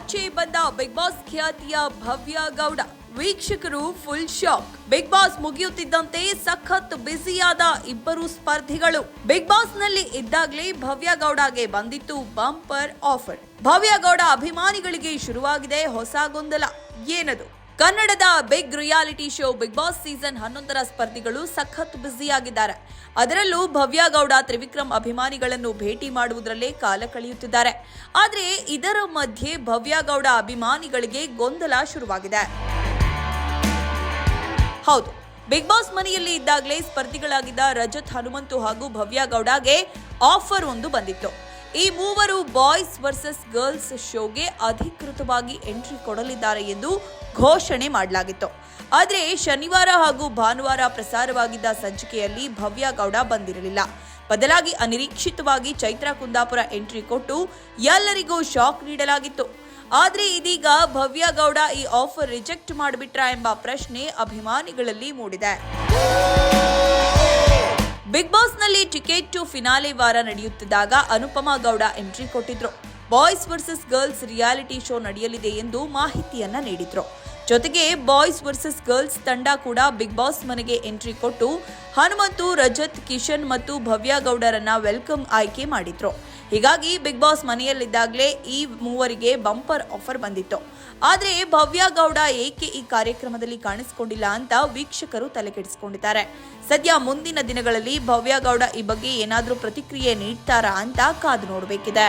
ಆಚೆ ಬಂದ big boss ಖ್ಯಾತಿಯ ಭವ್ಯ ಗೌಡ. ವೀಕ್ಷಕರು ಫುಲ್ ಶಾಕ್ ಬಿಗ್ ಬಾಸ್ ಮುಗಿಯುತ್ತಿದ್ದಂತೆ ಸಖತ್ ಬ್ಯುಸಿಯಾದ ಇಬ್ಬರು ಸ್ಪರ್ಧಿಗಳು. ಬಿಗ್ ಬಾಸ್ನಲ್ಲಿ ಇದ್ದಾಗಲೇ ಭವ್ಯ ಗೌಡಗೆ ಬಂದಿತ್ತು ಬಂಪರ್ ಆಫರ್. ಭವ್ಯ ಗೌಡ ಅಭಿಮಾನಿಗಳಿಗೆ ಶುರುವಾಗಿದೆ ಹೊಸ ಗೊಂದಲ. ಏನದು? ಕನ್ನಡದ big reality show Bigg Boss season ಹನ್ನೊಂದರ ಸ್ಪರ್ಧಿಗಳು ಸಖತ್ ಬ್ಯುಸಿಯಾಗಿದ್ದಾರೆ. ಅದರಲ್ಲೂ ಭವ್ಯ ಗೌಡ, ತ್ರಿವಿಕ್ರಮ್ ಅಭಿಮಾನಿಗಳನ್ನು ಭೇಟಿ ಮಾಡುವುದರಲ್ಲೇ ಕಾಲ ಕಳೆಯುತ್ತಿದ್ದಾರೆ. ಆದರೆ ಇದರ ಮಧ್ಯೆ ಭವ್ಯ ಗೌಡ ಅಭಿಮಾನಿಗಳಿಗೆ ಗೊಂದಲ ಶುರುವಾಗಿದೆ. ಹೌದು, ಬಿಗ್ ಬಾಸ್ ಮನೆಯಲ್ಲಿ ಇದ್ದಾಗಲೇ ಸ್ಪರ್ಧಿಗಳಾಗಿದ್ದ ರಜತ್ ಹನುಮಂತು ಹಾಗೂ ಭವ್ಯ ಗೌಡಗೆ ಆಫರ್ ಒಂದು ಬಂದಿತ್ತು. ಈ ಮೂವರು ಬಾಯ್ಸ್ ವರ್ಸಸ್ ಗರ್ಲ್ಸ್ ಶೋಗೆ ಅಧಿಕೃತವಾಗಿ ಎಂಟ್ರಿ ಕೊಡಲಿದ್ದಾರೆ ಎಂದು ಘೋಷಣೆ ಮಾಡಲಾಗಿತ್ತು. ಆದರೆ ಶನಿವಾರ ಹಾಗೂ ಭಾನುವಾರ ಪ್ರಸಾರವಾಗಿದ್ದ ಸಂಚಿಕೆಯಲ್ಲಿ ಭವ್ಯ ಗೌಡ ಬಂದಿರಲಿಲ್ಲ. ಬದಲಾಗಿ ಅನಿರೀಕ್ಷಿತವಾಗಿ ಚೈತ್ರಾ ಕುಂದಾಪುರ ಎಂಟ್ರಿ ಕೊಟ್ಟು ಎಲ್ಲರಿಗೂ ಶಾಕ್ ನೀಡಲಾಗಿತ್ತು. ಆದರೆ ಇದೀಗ ಭವ್ಯ ಗೌಡ ಈ ಆಫರ್ ರಿಜೆಕ್ಟ್ ಮಾಡಿಬಿಟ್ರಾ ಎಂಬ ಪ್ರಶ್ನೆ ಅಭಿಮಾನಿಗಳಲ್ಲಿ ಮೂಡಿದೆ. ಬಿಗ್ ಬಾಸ್ನಲ್ಲಿ ಟಿಕೆಟ್ ಟು ಫಿನಾಲೆ ವಾರ ನಡೆಯುತ್ತಿದ್ದಾಗ ಅನುಪಮಾ ಗೌಡ ಎಂಟ್ರಿ ಕೊಟ್ಟಿದ್ರು. Boys versus girls reality show ನಡೆಯಲಿದೆ ಎಂದು ಮಾಹಿತಿಯನ್ನ ನೀಡಿದ್ರು. ಜೊತೆಗೆ ಬಾಯ್ಸ್ ವರ್ಸಸ್ ಗರ್ಲ್ಸ್ ತಂಡ ಕೂಡ ಬಿಗ್ ಬಾಸ್ ಮನೆಗೆ ಎಂಟ್ರಿ ಕೊಟ್ಟು ಹನುಮಂತು, ರಜತ್, ಕಿಶನ್ ಮತ್ತು ಭವ್ಯ ಗೌಡರನ್ನ ವೆಲ್ಕಮ್ ಆಯ್ಕೆ ಮಾಡಿದ್ರು. ಹೀಗಾಗಿ ಬಿಗ್ ಬಾಸ್ ಮನೆಯಲ್ಲಿದ್ದಾಗಲೇ ಈ ಮೂವರಿಗೆ ಬಂಪರ್ ಆಫರ್ ಬಂದಿತ್ತು. ಆದರೆ ಭವ್ಯ ಗೌಡ ಏಕೆ ಈ ಕಾರ್ಯಕ್ರಮದಲ್ಲಿ ಕಾಣಿಸಿಕೊಂಡಿಲ್ಲ ಅಂತ ವೀಕ್ಷಕರು ತಲೆಕೆಡಿಸಿಕೊಂಡಿದ್ದಾರೆ. ಸದ್ಯ ಮುಂದಿನ ದಿನಗಳಲ್ಲಿ ಭವ್ಯ ಗೌಡ ಈ ಬಗ್ಗೆ ಏನಾದರೂ ಪ್ರತಿಕ್ರಿಯೆ ನೀಡ್ತಾರಾ ಅಂತ ಕಾದು ನೋಡಬೇಕಿದೆ.